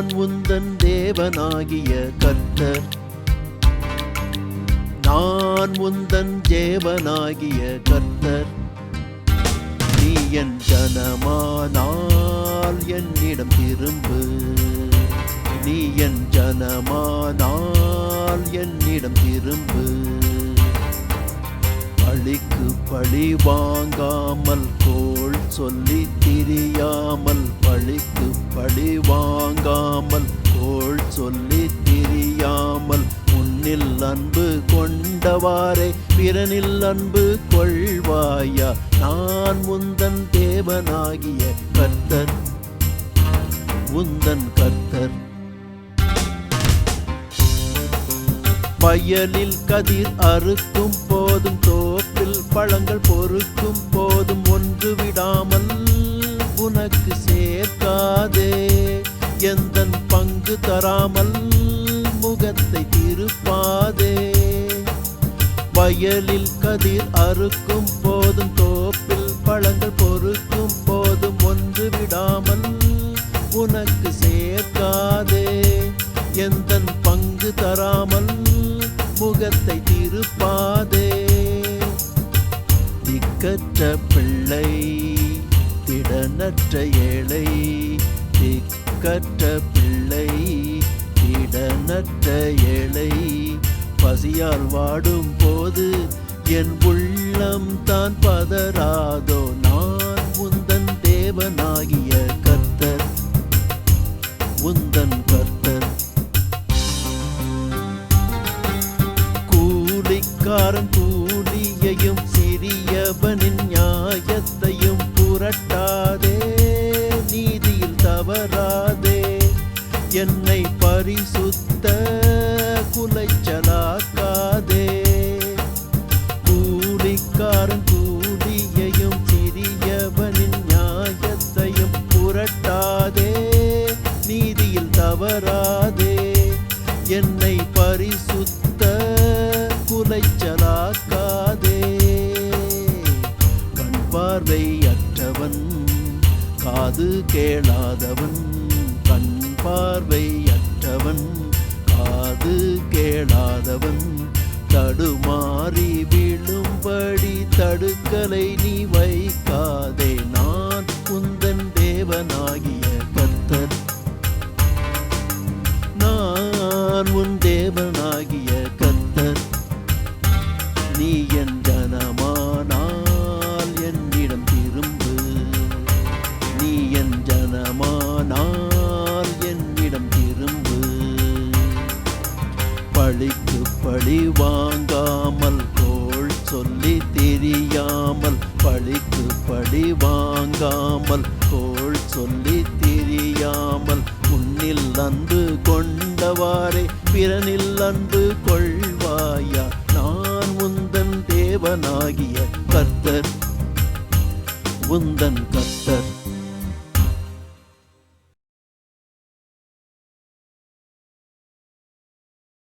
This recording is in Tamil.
நான் உந்தன் தேவனாகிய கர்த்தர். நான் உந்தன் தேவனாகிய கர்த்தர். நீ என் ஜனமானால் என்னிடம் திரும்பு. நீ என் ஜனமானால் என்னிடம் திரும்பு. பழிக்கு பழி வாங்காமல் கோள் சொல்லி திரியாமல் பழிக்கு பழி வாங்காமல் கோள் சொல்லி திரியாமல் உன்னில் அன்பு கொண்டவாறே பிறனில் அன்பு கொள்வாயா? நான் உந்தன் தேவனாகிய கர்த்தர். உந்தன் கர்த்தர். வயலில் கதிர் அறுக்கும் போதும் தோப்பில் பழங்கள் பொறுக்கும் போதும் ஒன்று விடாமல் உனக்கு சேர்க்காதே. எந்த பங்கு தராமல் முகத்தை திருப்பாதே. வயலில் கதிர் அறுக்கும் போதும் தோப்பில் பழங்கள் பொறுக்கும் போதும் ஒன்று விடாமல் உனக்கு சேர்க்காதே. எந்த பங்கு தராமல் முகத்தை திருப்பா திக்கற்ற பிள்ளை திடனற்ற ஏழை திக்கற்ற பிள்ளை திடனற்ற ஏழை. பசியால் வாடும் போது என் உள்ளம் தான் பதறாதோ நான் உந்தன் தேவனாகிய கர்த்தர் உந்தன் கர்த்தர். கூலிக்காரன் கூலியையும் சிறியவனின் நியாயத்தையும் புரட்டாதே. நீதியில் தவறாதே. என்னை பரிசுத்த குலைச்சலாக்காதே. கூலிக்காரன் கூலியையும் சிறியவனின் நியாயத்தையும் புரட்டாதே. நீதியில் தவறாதே. என்னை பரிசுத்த கண் பார்வையற்றவன் காது கேளாதவன் கண் பார்வையற்றவன் காது கேளாதவன் தடுமாறி விழும்படி தடுக்கலை நீ வைக்காதே. நான் குந்தன் தேவனாகி ஆனால் என்னிடம் திரும்பு பழிக்கு பழி வாங்காமல் கோள் சொல்லி தெரியாமல் பழிக்கு பழி வாங்காமல் கோள் சொல்லி தெரியாமல் உன்னில் அன்பு கொண்டவாறே பிறனில் அன்பு கொள்வாயா? நான் உந்தன் தேவனாகிய கர்த்தர் உந்தன் கர்த்தர்.